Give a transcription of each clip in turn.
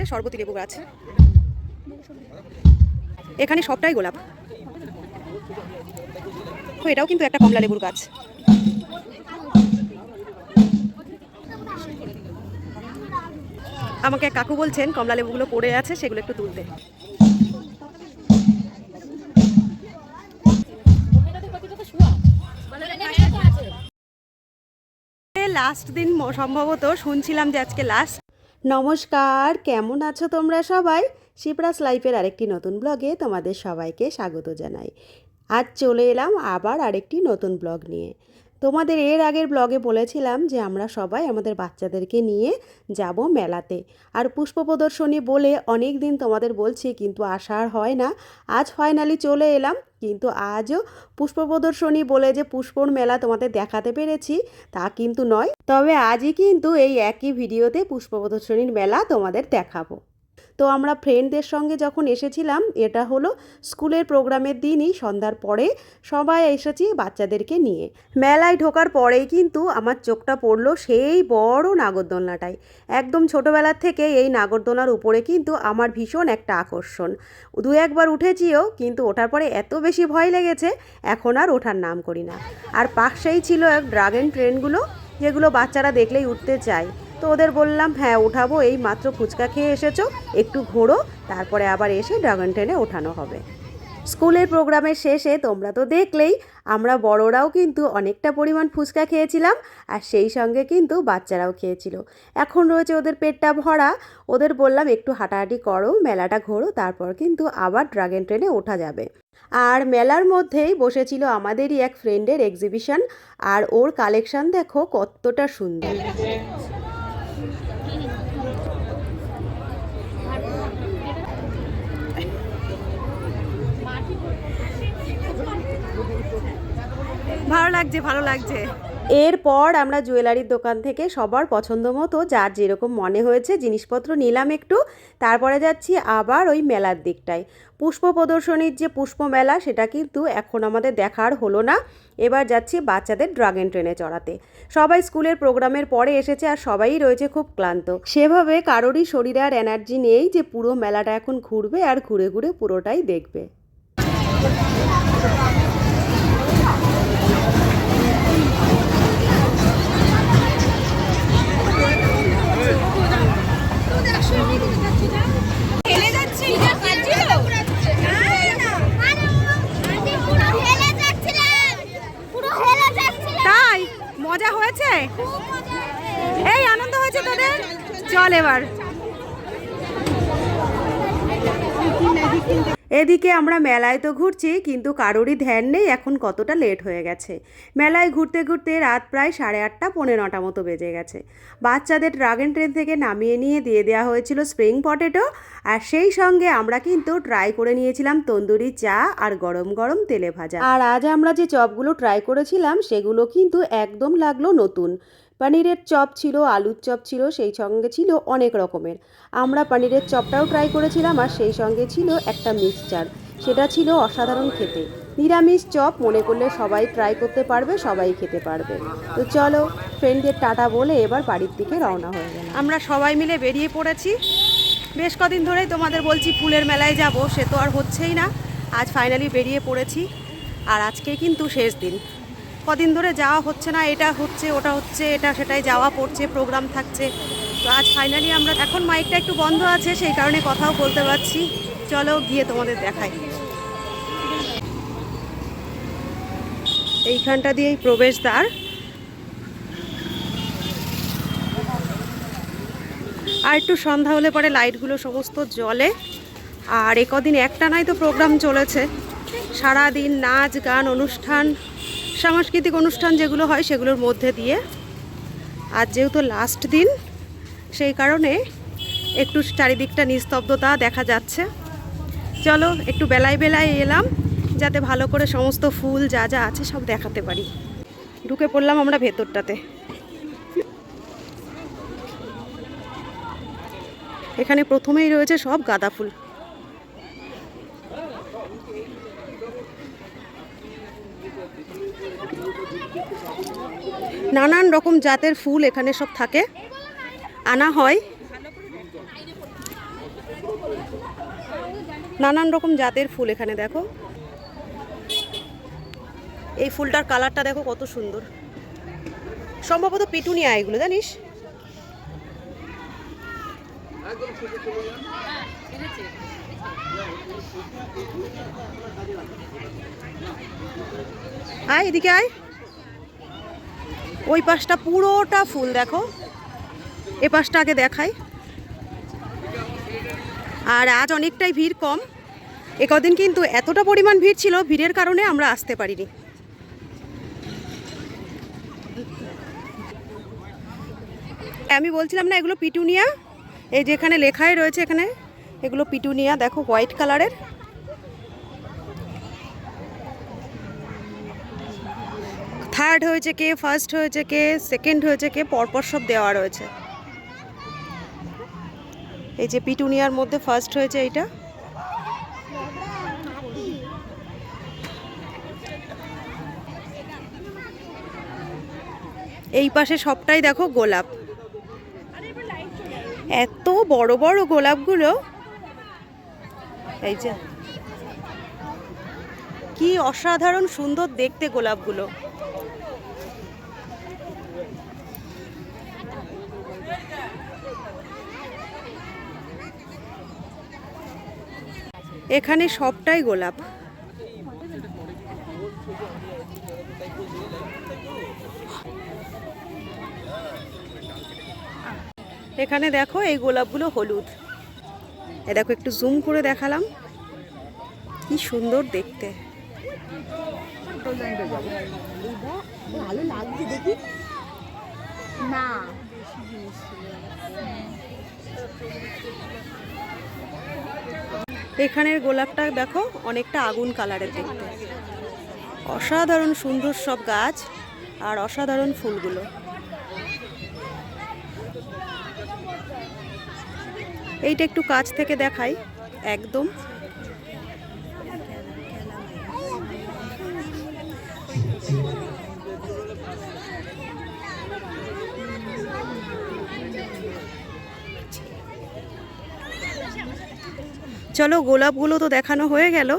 হচ্ছে সর্বতী লেবু গাছ। এখানে সবটাই গোলাপ। তো এটাও কিন্তু একটা কমলা লেবুর গাছ। আমাকে কাকু বলছেন, কমলা লেবুগুলো পড়ে আছে, সেগুলো একটু তুলতে। লাস্ট দিন সম্ভবত শুনছিলাম যে আজকে লাস্ট নমস্কার, কেমন আছো তোমরা সবাই? শিপ্রাস লাইফের আরেকটি নতুন ব্লগে তোমাদের সবাইকে স্বাগত জানাই। আজ চলে এলাম আবার আরেকটি নতুন ব্লগ নিয়ে। তোমাদের এর আগের ব্লগে বলেছিলাম যে আমরা সবাই আমাদের বাচ্চাদেরকে নিয়ে যাব মেলাতে। আর পুষ্প প্রদর্শনী বলে অনেক দিন তোমাদের বলছি কিন্তু আসার হয় না। আজ ফাইনালি চলে এলাম কিন্তু আজও পুষ্প প্রদর্শনী বলে যে পুষ্পর মেলা তোমাদের দেখাতে পেরেছি, তা কিন্তু নয়। তবে আজই কিন্তু এই একই ভিডিওতে পুষ্প প্রদর্শনীর মেলা তোমাদের দেখাবো। তো আমরা ফ্রেন্ডদের সঙ্গে যখন এসেছিলাম, এটা হলো স্কুলের প্রোগ্রামের দিনই, সন্ধ্যার পরে সবাই এসেছি বাচ্চাদেরকে নিয়ে। মেলায় ঢোকার পরেই কিন্তু আমার চোখটা পড়ল সেই বড় নাগরদোলনাটায়। একদম ছোটোবেলার থেকে এই নাগরদোলনার উপরে কিন্তু আমার ভীষণ একটা আকর্ষণ। দু একবার উঠেছিও, কিন্তু ওঠার পরে এত বেশি ভয় লেগেছে, এখন আর ওঠার নাম করি না। আর পাশেই ছিল এক ড্রাগন ট্রেনগুলো যেগুলো বাচ্চারা দেখলেই উঠতে চায়। তো ওদের বললাম হ্যাঁ ওঠাবো, এই মাত্র ফুচকা খেয়ে এসেছ, একটু ঘোরো, তারপরে আবার এসে ড্রাগন ট্রেনে ওঠানো হবে। স্কুলের প্রোগ্রামের শেষে তোমরা তো দেখলেই, আমরা বড়রাও কিন্তু অনেকটা পরিমাণ ফুচকা খেয়েছিলাম, আর সেই সঙ্গে কিন্তু বাচ্চারাও খেয়েছিল। এখন রয়েছে ওদের পেটটা ভরা, ওদের বললাম, একটু হাঁটাহাঁটি করো, মেলাটা ঘোরো, তারপর কিন্তু আবার ড্রাগন ট্রেনে ওঠা যাবে। আর মেলার মধ্যেই বসেছিল আমাদেরই এক ফ্রেন্ডের এক্সিবিশন আর ওর কালেকশন দেখো কতটা সুন্দর। ভালো লাগছে ভালো লাগছে। এরপর আমরা জুয়েলারির দোকান থেকে সবার পছন্দ মতো, যার যেরকম মনে হয়েছে, জিনিসপত্র নিলাম একটু। তারপরে যাচ্ছি আবার ওই মেলার দিকটায়। পুষ্প প্রদর্শনীর যে পুষ্প মেলা, সেটা কিন্তু এখন আমাদের দেখার হলো না। এবার যাচ্ছি বাচ্চাদের ড্রাগন ট্রেনে চড়াতে। সবাই স্কুলের প্রোগ্রামের পরে এসেছে আর সবাই রয়েছে খুব ক্লান্ত। সেভাবে কারোরই শরীরে আর এনার্জি নেই যে পুরো মেলাটা এখন ঘুরবে আর ঘুরে ঘুরে পুরোটাই দেখবে। তাই মজা হয়েছে? এই আনন্দ হয়েছে তোদের? চল এবার। এদিকে আমরা মেলায় তো ঘুরছি, কিন্তু কারোরই ধ্যান নেই, এখন কতটা লেট হয়ে গেছে। মেলায় ঘুরতে ঘুরতে রাত প্রায় সাড়ে আটটা, পৌনে নটা মতো বেজে গেছে। বাচ্চাদের ড্রাগন ট্রেন থেকে নামিয়ে নিয়ে দিয়ে দেওয়া হয়েছিল স্প্রিং পটেটো আর সেই সঙ্গে আমরা কিন্তু ট্রাই করে নিয়েছিলাম তন্দুরি চা আর গরম গরম তেলে ভাজা। আর আজ আমরা যে চপগুলো ট্রাই করেছিলাম, সেগুলো কিন্তু একদম লাগল নতুন। পনিরের চপ ছিল, আলুর চপ ছিল, সেই সঙ্গে ছিল অনেক রকমের। আমরা পনিরের চপটাও ট্রাই করেছিলাম আর সেই সঙ্গে ছিল একটা মিক্সচার। সেটা ছিল অসাধারণ খেতে। নিরামিষ চপ মনে করলে সবাই ট্রাই করতে পারবে, সবাই খেতে পারবে। তো চলো ফ্রেন্ডদের টাটা বলে এবার বাড়ির দিকে রওনা হয়ে গেল আমরা সবাই মিলে বেরিয়ে পড়েছি। বেশ কদিন ধরেই তোমাদের বলছি ফুলের মেলায় যাব, সে তো আর হচ্ছেই না। আজ ফাইনালি বেরিয়ে পড়েছি। আর আজকে কিন্তু শেষ দিন। কদিন ধরে যাওয়া হচ্ছে না, এটা হচ্ছে, ওটা হচ্ছে, এটা সেটাই যাওয়া পড়ছে প্রোগ্রাম থাকছে। তো আজ ফাইনালি আমরা, এখন মাইকটা একটু বন্ধ আছে, সেই কারণে কথাও বলতে পারছি। চলো গিয়ে তোমাদের দেখাই। এইখানটা দিয়েই প্রবেশদ্বার। আর একটু সন্ধ্যা হলে পরে লাইটগুলো সমস্ত জ্বলে। আর এ কদিন একটা নাই তো প্রোগ্রাম চলেছে। সারা দিন নাচ, গান, অনুষ্ঠান। সাংস্কৃতিক অনুষ্ঠান যেগুলো হয় সেগুলোর মধ্যে দিয়ে আজ যেহেতু লাস্ট দিন, সেই কারণে একটু চারিদিকটা নিস্তব্ধতা দেখা যাচ্ছে। চলো, একটু বেলায় বেলায় এলাম, যাতে ভালো করে সমস্ত ফুল যা যা আছে সব দেখাতে পারি। ঢুকে পড়লাম আমরা ভেতরটাতে। এখানে প্রথমেই রয়েছে সব গাঁদা ফুল। নানান রকম জাতের ফুল এখানে সব থাকে। আনা হয়। নানান রকম জাতের ফুল এখানে দেখো। এই ফুলটার কালারটা দেখো কত সুন্দর। সম্ভবত পিটুনিয়া এগুলো জানিস? আয়, এদিকে আয়। ওই পাশটা পুরোটা ফুল, দেখো। এ পাশটা আগে দেখাই। আর আজ অনেকটাই ভিড় কম। এ কদিন কিন্তু এতটা পরিমাণ ভিড় ছিল, ভিড়ের কারণে আমরা আসতে পারিনি। আমি বলছিলাম না, এগুলো পিটুনিয়া। এই যে এখানে লেখাই রয়েছে এখানে, এগুলো পিটুনিয়া। দেখো, হোয়াইট কালারের। থার্ড হয়েছে কে ফার্স্ট হয়েছে কে সেকেন্ড হয়েছে কে, পরপর সব দেওয়া রয়েছে। এই যে পিটুনিয়ার মধ্যে ফার্স্ট হয়েছে এইটা। এই পাশে সবটাই দেখো গোলাপ। এত বড় বড় গোলাপগুলো। এই যে। কি অসাধারণ সুন্দর দেখতে গোলাপগুলো। এখানে সবটাই গোলাপ। এখানে দেখো এই গোলাপগুলো হলুদ। এ দেখো, একটু জুম করে দেখালাম। কি সুন্দর দেখতে। ভালো না এখানের গোলাপটা দেখো, অনেকটা আগুন কালারের দেখতে। অসাধারণ সুন্দর সব গাছ আর অসাধারণ ফুলগুলো। এইটা একটু কাছ থেকে দেখাই, একদম। চলো গোলাপগুলো তো দেখানো হয়ে গেল,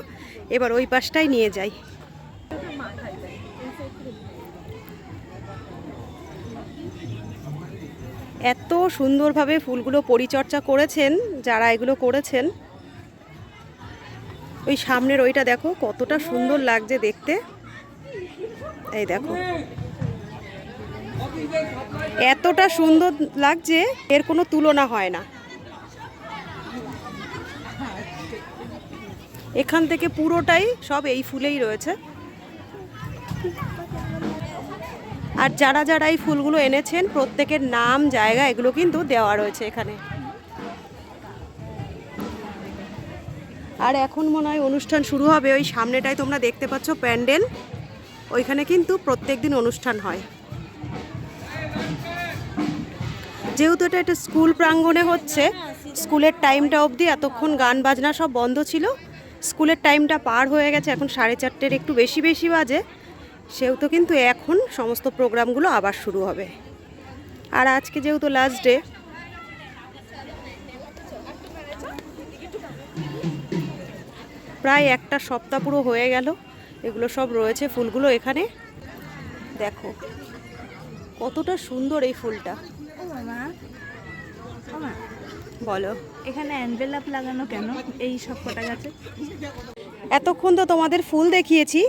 এবার ওই পাশটাই নিয়ে যাই। এত সুন্দরভাবে ফুলগুলো পরিচর্যা করেছেন, যারা এগুলো করেছেন। ওই সামনের ওইটা দেখো, কতটা সুন্দর লাগছে দেখতে। এই দেখো। এতটা সুন্দর লাগছে, এর কোনো তুলনা হয় না। এখান থেকে পুরোটাই সব এই ফুলেই রয়েছে। আর যারা যারা এই ফুলগুলো এনেছেন, প্রত্যেকের নাম, জায়গা এগুলো কিন্তু দেওয়া রয়েছে এখানে। আর এখন মনে হয় অনুষ্ঠান শুরু হবে। ওই সামনেটাই তোমরা দেখতে পাচ্ছ, প্যান্ডেল। ওইখানে কিন্তু প্রত্যেক দিন অনুষ্ঠান হয়। যেহেতু এটা একটা স্কুল প্রাঙ্গণে হচ্ছে, স্কুলের টাইমটা অবধি এতক্ষণ গান বাজনা সব বন্ধ ছিল। স্কুলের টাইমটা পার হয়ে গেছে, এখন সাড়ে চারটের একটু বেশি বেশি বাজে। সেহেতু কিন্তু এখন সমস্ত প্রোগ্রামগুলো আবার শুরু হবে। আর আজকে যেহেতু লাস্ট ডে প্রায় একটা সপ্তাহ পুরো হয়ে গেল। এগুলো সব রয়েছে ফুলগুলো এখানে। দেখো, কতটা সুন্দর এই ফুলটা। বলো এখানে অ্যানভেলাপ লাগানো কেন? এই সব কটা গাছে? এতক্ষণ তো তোমাদের ফুল দেখিয়েছি।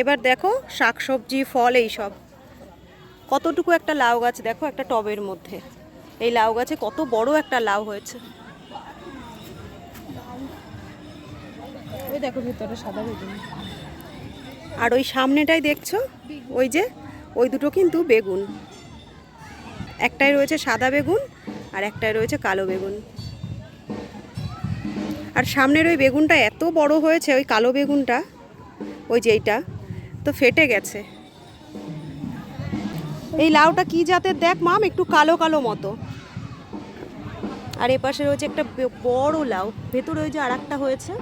এবার দেখো শাকসবজি ফল এই সব। কতটুকু একটা লাউ গাছ দেখো একটা টবের মধ্যে। এই লাউ গাছে কত বড় একটা লাউ হয়েছে। ওই দেখো ভিতরে সাদা বেগুন। আর ওই সামনেটাই দেখছ? ওই যে ওই দুটো কিন্তু বেগুন। একটাই রয়েছে সাদা বেগুন আর একটাই রয়েছে কালো বেগুন। আর সামনের ওই বেগুনটা এত বড় হয়েছে, ওই কালো বেগুনটা, ওই যেইটা তো ফেটে গেছে। এই লাউটা কি জাতের দেখ মাম, একটু কালো কালো মতো। আর এপাশে রয়েছে একটা বড় লাউ, ভেতরে ওই যে আর একটা হয়েছে।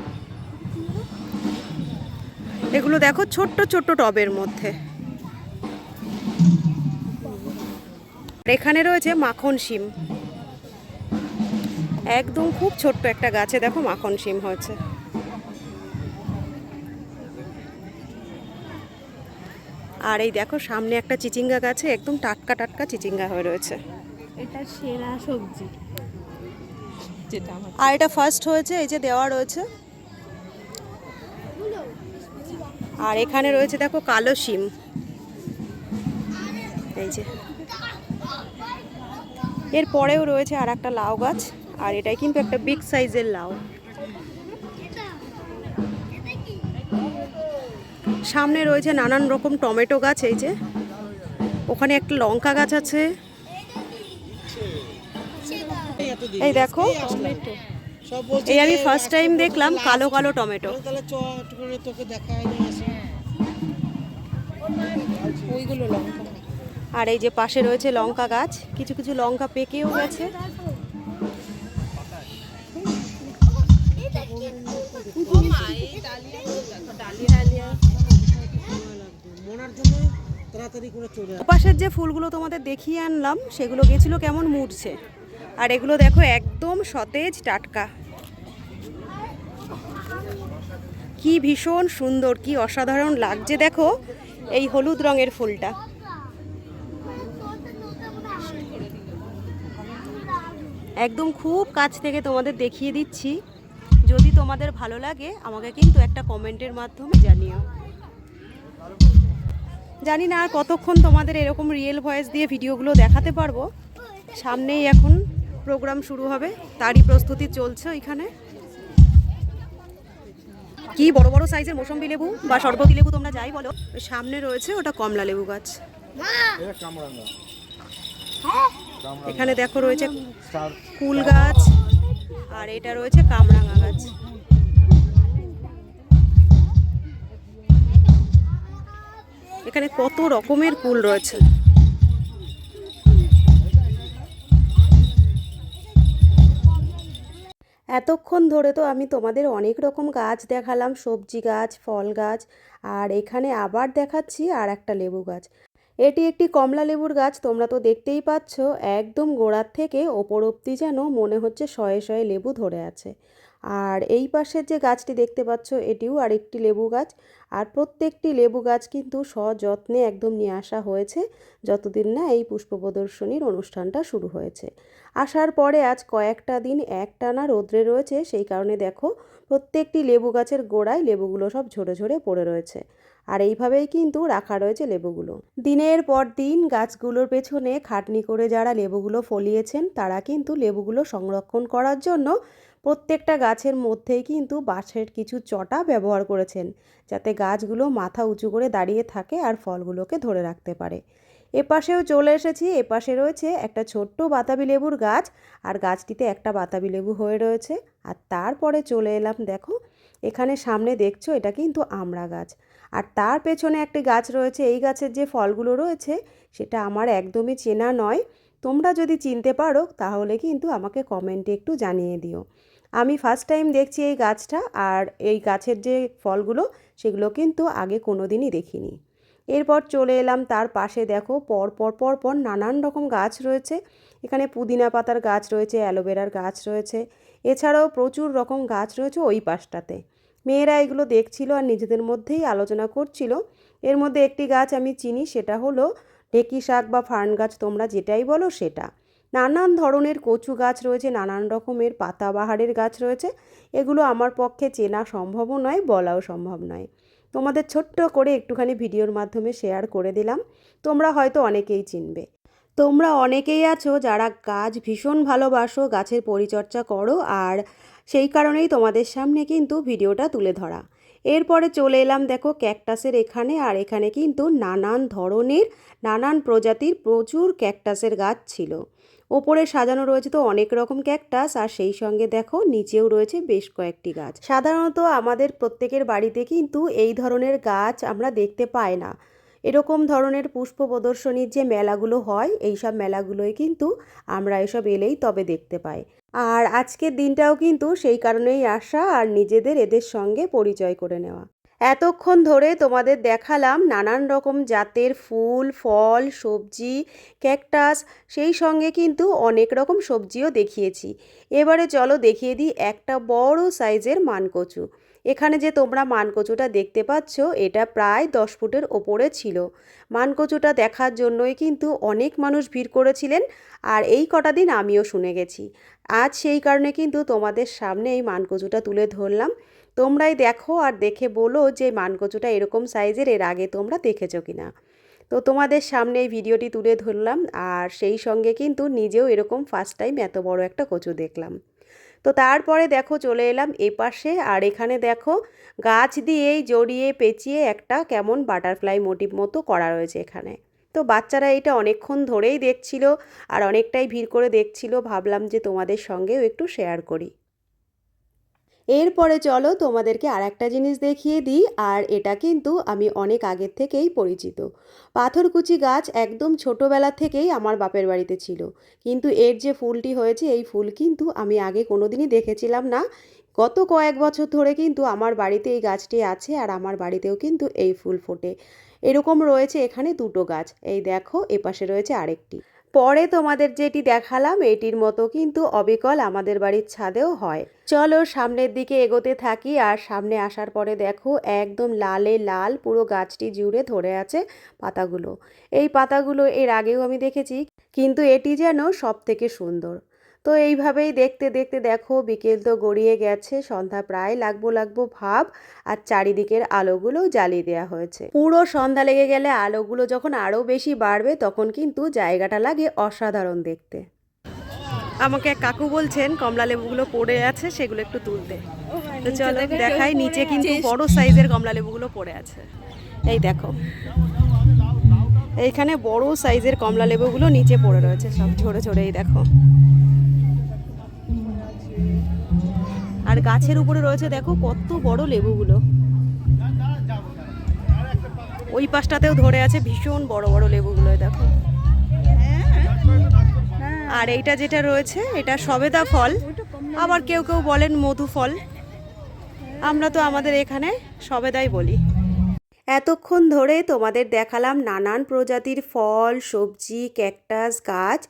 এগুলো দেখো ছোট্ট ছোট্ট টবের মধ্যে। এখানে রয়েছে মাখন শিম। একদম খুব ছোট্ট একটা গাছে দেখো মাখন শিম হয়েছে। আর এই দেখো সামনে একটা চিচিঙ্গা গাছে একদম টাটকা টাটকা চিচিঙ্গা হয়ে রয়েছে। এটা সেরা সবজি। যেটা আর এটা ফার্স্ট হয়েছে এই যে দেওয়া রয়েছে। আর এখানে রয়েছে দেখো কালো শিম। এই যে। এর পরেও রয়েছে আর একটা লাউ গাছ। আর এটাই কিন্তু একটা বিগ সাইজের লাউ। সামনে রয়েছে নানান রকম টমেটো গাছ, এই যে। ওখানে একটা লঙ্কা গাছ আছে। এই দেখো। এই আমি ফার্স্ট টাইম দেখলাম কালো কালো টমেটো। আর এই যে পাশে রয়েছে লঙ্কা গাছ। কিছু কিছু লঙ্কা পেকেও গেছে। পাশের যে ফুলগুলো তোমাদের দেখিয়ে আনলাম, সেগুলো গেছিল কেমন মুড়ছে। আর এগুলো দেখো একদম সতেজ টাটকা। কি ভীষণ সুন্দর, কি অসাধারণ লাগছে দেখো এই হলুদ রঙের ফুলটা। একদম খুব কাছ থেকে তোমাদের দেখিয়ে দিচ্ছি। যদি তোমাদের ভালো লাগে আমাকে কিন্তু একটা কমেন্টের মাধ্যমে জানিও। জানি না আর কতক্ষণ তোমাদের এরকম রিয়েল ভয়েস দিয়ে ভিডিওগুলো দেখাতে পারব। সামনেই এখন প্রোগ্রাম শুরু হবে তারই প্রস্তুতি চলছে ওইখানে। কি বড় বড় সাইজের মৌসম্বি লেবু বা সরবতি লেবু তোমরা যাই বলো। সামনে রয়েছে ওটা কমলা লেবু গাছ। এখানে দেখো রয়েছে কুল গাছ। আর এটা রয়েছে কামরাঙা গাছ। এখানে কত রকমের ফুল রয়েছে। এতক্ষণ ধরে তো আমি তোমাদের অনেক রকম গাছ দেখালাম, সবজি গাছ, ফল গাছ, আর এখানে আবার দেখাচ্ছি আর একটা লেবু গাছ। এটি একটি কমলা লেবুর গাছ, তোমরা তো দেখতেই পাচ্ছ, একদম গোড়ার থেকে ওপর অব্দি যেন মনে হচ্ছে শয়ে শয়ে লেবু ধরে আছে। আর এই পাশের যে গাছটি দেখতে পাচ্ছ, এটিও আরেকটি লেবু গাছ। আর প্রত্যেকটি লেবু গাছ কিন্তু সযত্নে একদম নিয়ে আসা হয়েছে, যতদিন না এই পুষ্প প্রদর্শনীর অনুষ্ঠানটা শুরু হয়েছে। আসার পরে আজ কয়েকটা দিন একটানা রোদ্রে রয়েছে, সেই কারণে দেখো, প্রত্যেকটি লেবু গাছের গোড়ায় লেবুগুলো সব ঝরে ঝরে পড়ে রয়েছে। আর এইভাবেই কিন্তু রাখা রয়েছে লেবুগুলো। দিনের পর দিন গাছগুলোর পেছনে খাটনি করে যারা লেবুগুলো ফলিয়েছেন, তারা কিন্তু লেবুগুলো সংরক্ষণ করার জন্য প্রত্যেকটা গাছের মধ্যেই কিন্তু বাঁশের কিছু চটা ব্যবহার করেছেন, যাতে গাছগুলো মাথা উঁচু করে দাঁড়িয়ে থাকে আর ফলগুলোকে ধরে রাখতে পারে। এপাশেও চলে এসেছি, এপাশে রয়েছে একটা ছোট্ট বাতাবি লেবুর গাছ, আর গাছটিতে একটা বাতাবি লেবু হয়ে রয়েছে। আর তারপরে চলে এলাম, দেখো, এখানে সামনে দেখছ, এটা কিন্তু আমড়া গাছ। আর তার পেছনে একটি গাছ রয়েছে, এই গাছের যে ফলগুলো রয়েছে, সেটা আমার একদমই চেনা নয়। তোমরা যদি চিনতে পারো, তাহলে কিন্তু আমাকে কমেন্টে একটু জানিয়ে দিও। আমি ফার্স্ট টাইম দেখছি এই গাছটা, আর এই গাছের যে ফলগুলো, সেগুলো কিন্তু আগে কোনো দিনই দেখিনি। এরপর চলে এলাম তার পাশে, দেখো, পর পর পর পর নানান রকম গাছ রয়েছে। এখানে পুদিনা পাতার গাছ রয়েছে, অ্যালোভেরার গাছ রয়েছে। এছাড়াও প্রচুর রকম গাছ রয়েছে ওই পাশটাতে। মেয়েরা এগুলো দেখছিল আর নিজেদের মধ্যেই আলোচনা করছিল। এর মধ্যে একটি গাছ আমি চিনি, সেটা হলো ঢেকি শাক বা ফার্ন গাছ, তোমরা যেটাই বলো সেটা। নানান ধরনের কচু গাছ রয়েছে, নানান রকমের পাতাবাহারের গাছ রয়েছে। এগুলো আমার পক্ষে চেনা সম্ভবও নয়, বলাও সম্ভব নয়। তোমাদের ছোট্ট করে একটুখানি ভিডিওর মাধ্যমে শেয়ার করে দিলাম। তোমরা হয়তো অনেকেই চিনবে। তোমরা অনেকেই আছো যারা গাছ ভীষণ ভালোবাসো, গাছের পরিচর্যা করো, আর সেই কারণেই তোমাদের সামনে কিন্তু ভিডিওটা তুলে ধরা। এরপরে চলে এলাম দেখো ক্যাকটাসের এখানে, আর এখানে কিন্তু নানান ধরনের, নানান প্রজাতির প্রচুর ক্যাকটাসের গাছ ছিল। ওপরে সাজানো রয়েছে তো অনেক রকম ক্যাকটাস, আর সেই সঙ্গে দেখো নিচেও রয়েছে বেশ কয়েকটি গাছ। সাধারণত আমাদের প্রত্যেকের বাড়িতে কিন্তু এই ধরনের গাছ আমরা দেখতে পাই না। এরকম ধরনের পুষ্প প্রদর্শনীর যে মেলাগুলো হয়, এইসব মেলাগুলোই কিন্তু আমরা এসব এলেই তবে দেখতে পাই। আর আজকের দিনটাও কিন্তু সেই কারণেই আসা আর নিজেদের এদের সঙ্গে পরিচয় করে নেওয়া। এতক্ষণ ধরে তোমাদের দেখালাম নানান রকম জাতের ফুল, ফল, সবজি, ক্যাকটাস, সেই সঙ্গে কিন্তু অনেক রকম সবজিও দেখিয়েছি। এবারে চলো দেখিয়ে দিই একটা বড় সাইজের মানকচু। এখানে যে তোমরা মানকচুটা দেখতে পাচ্ছ, এটা প্রায় দশ ফুটের ওপরে ছিল। মানকচুটা দেখার জন্যই কিন্তু অনেক মানুষ ভিড় করেছিলেন আর এই কটা দিন আমিও শুনে গেছি। আজ সেই কারণে কিন্তু তোমাদের সামনে এই মানকচুটা তুলে ধরলাম। তোমরাই দেখো আর দেখে বলো যে মানকচুটা এরকম সাইজের, এর আগে তোমরা দেখেছ কিনা। তো তোমাদের সামনে এই ভিডিওটি তুলে ধরলাম আর সেই সঙ্গে কিন্তু নিজেও এরকম ফার্স্ট টাইম এত বড় একটা কচু দেখলাম। তো তারপরে দেখো চলে এলাম এপাশে পাশে। আর এখানে দেখো গাছ দিয়েই জড়িয়ে পেঁচিয়ে একটা কেমন বাটারফ্লাই মোটিভ মতো করা রয়েছে এখানে। তো বাচ্চারা এটা অনেকক্ষণ ধরেই দেখছিল আর অনেকটাই ভিড় করে দেখছিল। ভাবলাম যে তোমাদের সঙ্গেও একটু শেয়ার করি। এরপরে চলো তোমাদেরকে আর একটা জিনিস দেখিয়ে দিই, আর এটা কিন্তু আমি অনেক আগের থেকেই পরিচিত। পাথরকুচি গাছ একদম ছোটোবেলা থেকেই আমার বাপের বাড়িতে ছিল। কিন্তু এর যে ফুলটি হয়েছে, এই ফুল কিন্তু আমি আগে কোনোদিনই দেখেছিলাম না। গত কয়েক বছর ধরে কিন্তু আমার বাড়িতে এই গাছটি আছে, আর আমার বাড়িতেও কিন্তু এই ফুল ফোটে। এরকম রয়েছে এখানে দুটো গাছ। এই দেখো, এপাশে রয়েছে আরেকটি। পরে তোমাদের যেটি দেখালাম, এটির মতো কিন্তু অবিকল আমাদের বাড়ির ছাদেও হয়। চলো সামনের দিকে এগোতে থাকি আর সামনে আসার পরে দেখো একদম লালে লাল পুরো গাছটি জুড়ে ধরে আছে পাতাগুলো। এই পাতাগুলো এর আগেও আমি দেখেছি, কিন্তু এটি যেন সব থেকে সুন্দর। তো এইভাবেই দেখতে দেখতে দেখো বিকেল তো গড়িয়ে গেছে সন্ধ্যা প্রায় লাগবো লাগবো ভাব আর চারিদিকের আলোগুলো জ্বালিয়ে দেওয়া হয়েছে। পুরো সন্ধ্যা লেগে গেলে আলোগুলো যখন আরও বেশি বাড়বে তখন কিন্তু জায়গাটা লাগে অসাধারণ দেখতে। আমাকে এক কাকু বলছেন কমলা লেবুগুলো পড়ে আছে সেগুলো একটু তুলতে। তো চলো দেখাই নিচে কিন্তু বড় সাইজের কমলা লেবুগুলো পড়ে আছে। এই দেখো। এইখানে বড় সাইজের কমলা লেবুগুলো নিচে পড়ে রয়েছে সব ঝরে ঝরে এই দেখো। আর গাছের উপরে রয়েছে, দেখো কত বড় লেবুগুলো। ওই পাশটাতেও ধরে আছে ভীষণ বড় বড় লেবুগুলো দেখো। আর এইটা যেটা রয়েছে, এটা সবেদা ফল। আবার কেউ কেউ বলেন মধু ফল। আমরা তো আমাদের এখানে সবেদাই বলি। এতক্ষণ ধরে তোমাদের দেখালাম নানান প্রজাতির ফল, সবজি, ক্যাকটাস, গাছ।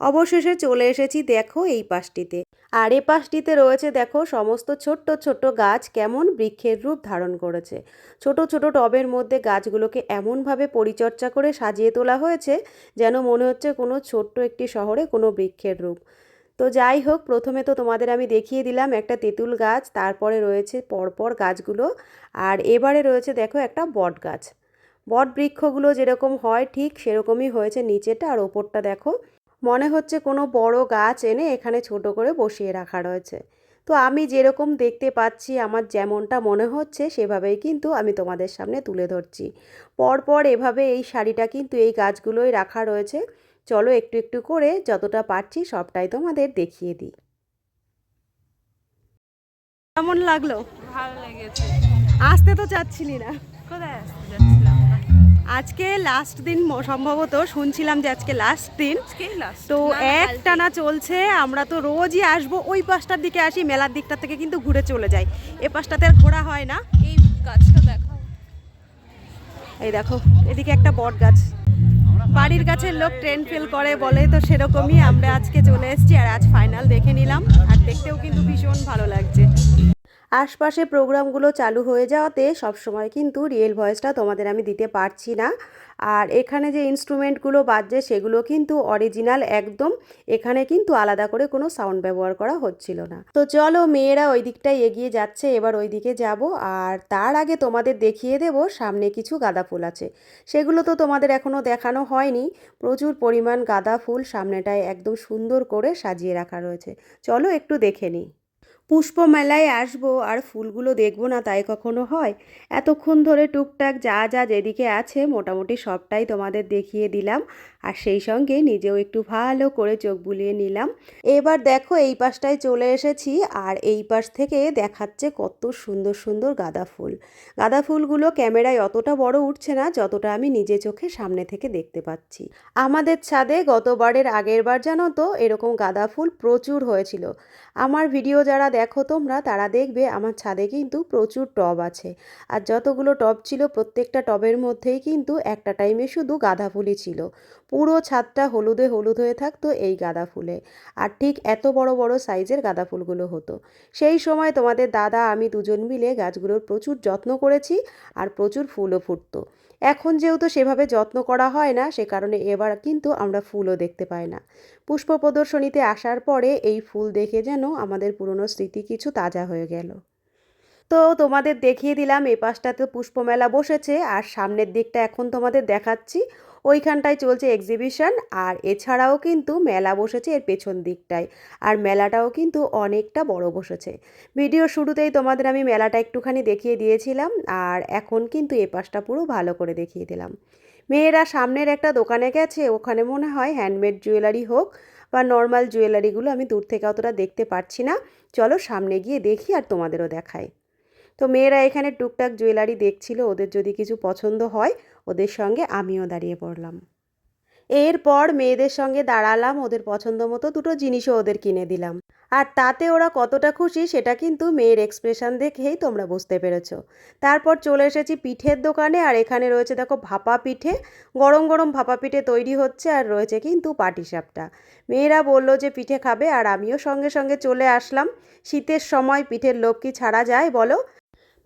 অবশেষে চলে এসেছি দেখো এই পাশটিতে। আর এ পাশটিতে রয়েছে দেখো সমস্ত ছোট্ট ছোট্ট গাছ কেমন বৃক্ষের রূপ ধারণ করেছে। ছোট ছোট টবের মধ্যে গাছগুলোকে এমনভাবে পরিচর্যা করে সাজিয়ে তোলা হয়েছে যেন মনে হচ্ছে কোনো ছোট্ট একটি শহরে কোনো বৃক্ষের রূপ। তো যাই হোক, প্রথমে তো তোমাদের আমি দেখিয়ে দিলাম একটা তেঁতুল গাছ, তারপরে রয়েছে পরপর গাছগুলো, আর এবারে রয়েছে দেখো একটা বট গাছ। বট বৃক্ষগুলো যেরকম হয় ঠিক সেরকমই হয়েছে নিচেটা, আর ওপরটা দেখো মনে হচ্ছে কোনো বড় গাছ এনে এখানে ছোট করে বসিয়ে রাখা রয়েছে। তো আমি যেরকম দেখতে পাচ্ছি আমার যেমনটা মনে হচ্ছে সেভাবেই কিন্তু আমি তোমাদের সামনে তুলে ধরছি। পরপর এভাবে এই শাড়িটা কিন্তু এই গাছগুলোই রাখা রয়েছে। চলো একটু একটু করে যতটা পারছি সবটাই তোমাদের দেখিয়ে দিই। কেমন লাগল? ভালো লেগেছে। আসতে তো চাচ্ছিলি না। কোথায় আসতে যাচ্ছিলাম না আজকে লাস্ট দিন সম্ভবত শুনছিলাম যে আজকে লাস্ট দিন। তো এক টানা চলছে আমরা তো রোজই আসব ওই পাশটার দিকে আসি মেলার দিকটা থেকে কিন্তু ঘুরে চলে যাই। এ পাশটাতে আর ঘোরা হয় না। এই গাছটা দেখো। এই দেখো এদিকে একটা বট গাছ। বাড়ির গাছের লোক ট্রেন ফেল করে বলে তো সেরকমই আমরা আজকে চলে এসেছি আর আজ ফাইনাল দেখে নিলাম। আর দেখতেও কিন্তু ভীষণ ভালো লাগছে। আশপাশে প্রোগ্রামগুলো চালু হয়ে যাওয়াতে সবসময় কিন্তু রিয়েল ভয়েসটা তোমাদের আমি দিতে পারছি না। আর এখানে যে ইনস্ট্রুমেন্টগুলো বাজছে সেগুলো কিন্তু অরিজিনাল একদম, এখানে কিন্তু আলাদা করে কোনো সাউন্ড ব্যবহার করা হচ্ছিল না। তো চলো মেয়েরা ওই দিকটাই এগিয়ে যাচ্ছে, এবার ওই দিকে যাব। আর তার আগে তোমাদের দেখিয়ে দেব, সামনে কিছু গাঁদা ফুল আছে। সেগুলো তো তোমাদের এখনও দেখানো হয়নি। প্রচুর পরিমাণ গাঁদা ফুল সামনেটায় একদম সুন্দর করে সাজিয়ে রাখা রয়েছে। চলো একটু দেখে নিই। পুষ্প মেলায় আসব আর ফুলগুলো দেখব না তাই কখনো হয়। এতক্ষণ ধরে টুকটাক যা যা যেদিকে আছে মোটামুটি সবটাই তোমাদের দেখিয়ে দিলাম। আর সেই সঙ্গে নিজেও একটু ভালো করে চোখ বুলিয়ে নিলাম। এবার দেখো এই পাশটায় চলে এসেছি আর এই পাশ থেকে দেখাচ্ছে কত সুন্দর সুন্দর গাঁদা ফুল। গাঁদা ফুলগুলো ক্যামেরায় অতটা বড় উঠছে না, যতটা আমি নিজে চোখে সামনে থেকে দেখতে পাচ্ছি। আমাদের ছাদে গতবারের আগের বার জানো তো এরকম গাঁদা ফুল প্রচুর হয়েছিল। আমার ভিডিও যারা দেখো তোমরা, তারা দেখবে আমার ছাদে কিন্তু প্রচুর টব আছে। আর যতগুলো টব ছিল, প্রত্যেকটা টবের মধ্যেই কিন্তু একটা টাইমে শুধু গাঁদা ফুলই ছিল। পুরো ছাদটা হলুদে হলুদ হয়ে থাকতো এই গাঁদা ফুলে। আর ঠিক এত বড় বড় সাইজের গাঁদা ফুলগুলো হতো। সেই সময় তোমাদের দাদা, আমি দুজন মিলে গাছগুলোর প্রচুর যত্ন করেছি আর প্রচুর ফুলও ফুটতো। এখন যেহেতু সেভাবে যত্ন করা হয় না, সে কারণে এবার কিন্তু আমরা ফুলও দেখতে পাই না। পুষ্প প্রদর্শনীতে আসার পরে এই ফুল দেখে যেন আমাদের পুরনো স্মৃতি কিছু তাজা হয়ে গেল। তো তোমাদের দেখিয়ে দিলাম এ পাশটাতে পুষ্পমেলা বসেছে, আর সামনের দিকটা এখন তোমাদের দেখাচ্ছি। ওইখানটায় চলছে এক্সিবিশন আর এছাড়াও কিন্তু মেলা বসেছে এর পেছন দিকটায়। আর মেলাটাও কিন্তু অনেকটা বড় বসেছে। ভিডিও শুরুতেই তোমাদের আমি মেলাটা একটুখানি দেখিয়ে দিয়েছিলাম, আর এখন কিন্তু এ পাশটা পুরো ভালো করে দেখিয়ে দিলাম। মেয়েরা সামনের একটা দোকানে গেছে, ওখানে মনে হয় হ্যান্ডমেড জুয়েলারি হোক বা নর্মাল জুয়েলারিগুলো আমি দূর থেকে অতটা দেখতে পারছি না। চলো সামনে গিয়ে দেখি আর তোমাদেরও দেখাই। তো মেয়েরা এখানে টুকটাক জুয়েলারি দেখছিল, ওদের যদি কিছু পছন্দ হয়, ওদের সঙ্গে আমিও দাঁড়িয়ে পড়লাম। এরপর মেয়েদের সঙ্গে দাঁড়ালাম, ওদের পছন্দ মতো দুটো জিনিসও ওদের কিনে দিলাম। আর তাতে ওরা কতটা খুশি, সেটা কিন্তু মেয়ের এক্সপ্রেশন দেখেই তোমরা বুঝতে পেরেছ। তারপর চলে এসেছি পিঠের দোকানে, আর এখানে রয়েছে দেখো ভাপা পিঠে, গরম গরম ভাপা পিঠে তৈরি হচ্ছে, আর রয়েছে কিন্তু পাটিসাপটা মেয়েরা বলল যে পিঠে খাবে, আর আমিও সঙ্গে সঙ্গে চলে আসলাম। শীতের সময় পিঠের লোভ ছাড়া যায় বলো?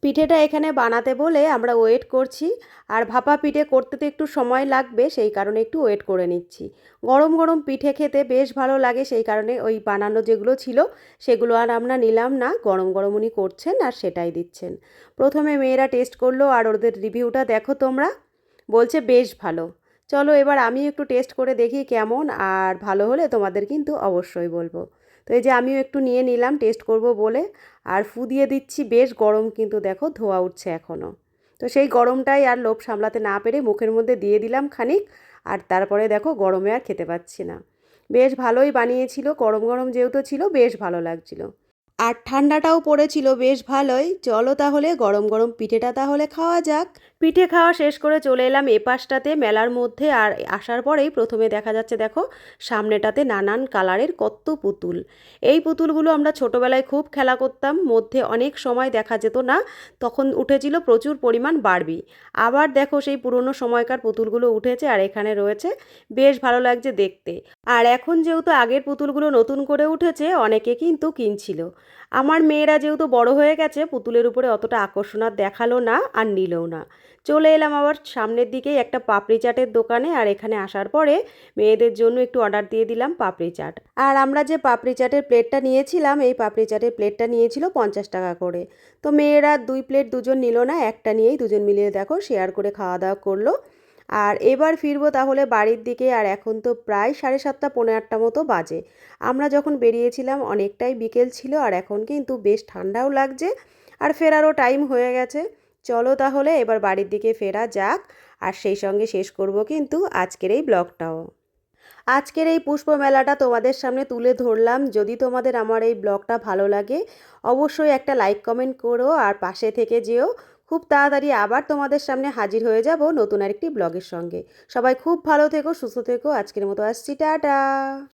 পিঠেটা এখানে বানাতে বলে আমরা ওয়েট করছি। আর ভাপা পিঠে করতে তো একটু সময় লাগবে, সেই কারণে একটু ওয়েট করে নিচ্ছি। গরম গরম পিঠে খেতে বেশ ভালো লাগে, সেই কারণে ওই বানানো যেগুলো ছিল, সেগুলো আর আমরা নিলাম না। গরম গরম উনি করছেন আর সেটাই দিচ্ছেন। প্রথমে মেয়েরা টেস্ট করল আর ওদের রিভিউটা দেখো তোমরা। বলছে, বেশ ভালো। চলো এবার আমি একটু টেস্ট করে দেখি কেমন, আর ভালো হলে তোমাদের কিন্তু অবশ্যই বলব। তো এই যে আমিও একটু নিয়ে নিলাম, টেস্ট করব বলে। আর ফু দিয়ে দিচ্ছি, বেশ গরম কিন্তু দেখো ধোয়া উঠছে এখনও তো সেই গরমটাই আর লোভ সামলাতে না পেরে মুখের মধ্যে দিয়ে দিলাম খানিক, আর তারপরে দেখো গরমে আর খেতে পাচ্ছি না। বেশ ভালোই বানিয়েছিল, গরম গরম যেহেতু ছিল, বেশ ভালো লাগছিল। আর ঠান্ডাটাও পড়েছিল বেশ ভালোই। চলো তাহলে গরম গরম পিঠেটা তাহলে খাওয়া যাক। পিঠে খাওয়া শেষ করে চলে এলাম এপাশটাতে মেলার মধ্যে আর আসার পরেই প্রথমে দেখা যাচ্ছে দেখো, সামনেটাতে নানান কালারের কত পুতুল। এই পুতুলগুলো আমরা ছোটোবেলায় খুব খেলা করতাম, মধ্যে অনেক সময় দেখা যেত না, তখন উঠেছিল প্রচুর পরিমাণ বাড়বি। আবার দেখো সেই পুরনো সময়কার পুতুলগুলো উঠেছে আর এখানে রয়েছে, বেশ ভালো লাগছে দেখতে। আর এখন যেহেতু আগের পুতুলগুলো নতুন করে উঠেছে, অনেকে কিন্তু কিনছিল। আমার মেয়েরা যেহেতু বড় হয়ে গেছে, পুতুলের উপরে অতটা আকর্ষণ আর দেখাল না আর নিলও না। চলে এলাম আবার সামনের দিকেই একটা পাপড়ি চাটের দোকানে আর এখানে আসার পরে মেয়েদের জন্য একটু অর্ডার দিয়ে দিলাম পাপড়ি চাট। আর আমরা যে পাপড়ি চাটের প্লেটটা নিয়েছিলাম, এই পাপড়ি চাটের প্লেটটা নিয়েছিল পঞ্চাশ টাকা করে। তো মেয়েরা দুই প্লেট দুজন নিল না, একটা নিয়েই দুজন মিলিয়ে দেখো শেয়ার করে খাওয়া দাওয়া করল। আর এবার ফিরবো তাহলে বাড়ির দিকে, আর এখন তো প্রায় সাড়ে সাতটা পনেরো আটটা মতো বাজে। আমরা যখন বেরিয়েছিলাম, অনেকটাই বিকেল ছিল, আর এখন কিন্তু বেশ ঠান্ডাও লাগছে, আর ফেরারও টাইম হয়ে গেছে। চলো তাহলে এবার বাড়ির দিকে ফেরা যাক, আর সেই সঙ্গে শেষ করব কিন্তু আজকের এই ব্লগটাও। আজকের এই পুষ্প মেলাটা তোমাদের সামনে তুলে ধরলাম। যদি তোমাদের আমার এই ব্লগটা ভালো লাগে, অবশ্যই একটা লাইক কমেন্ট করো, আর পাশে থেকে যেও। খুব তাড়াতাড়ি আবার তোমাদের সামনে হাজির হয়ে যাব নতুন আরেকটি ব্লগের সঙ্গে। সবাই খুব ভালো থেকো, সুস্থ থেকো। আজকের মতো আসছি, টাটা।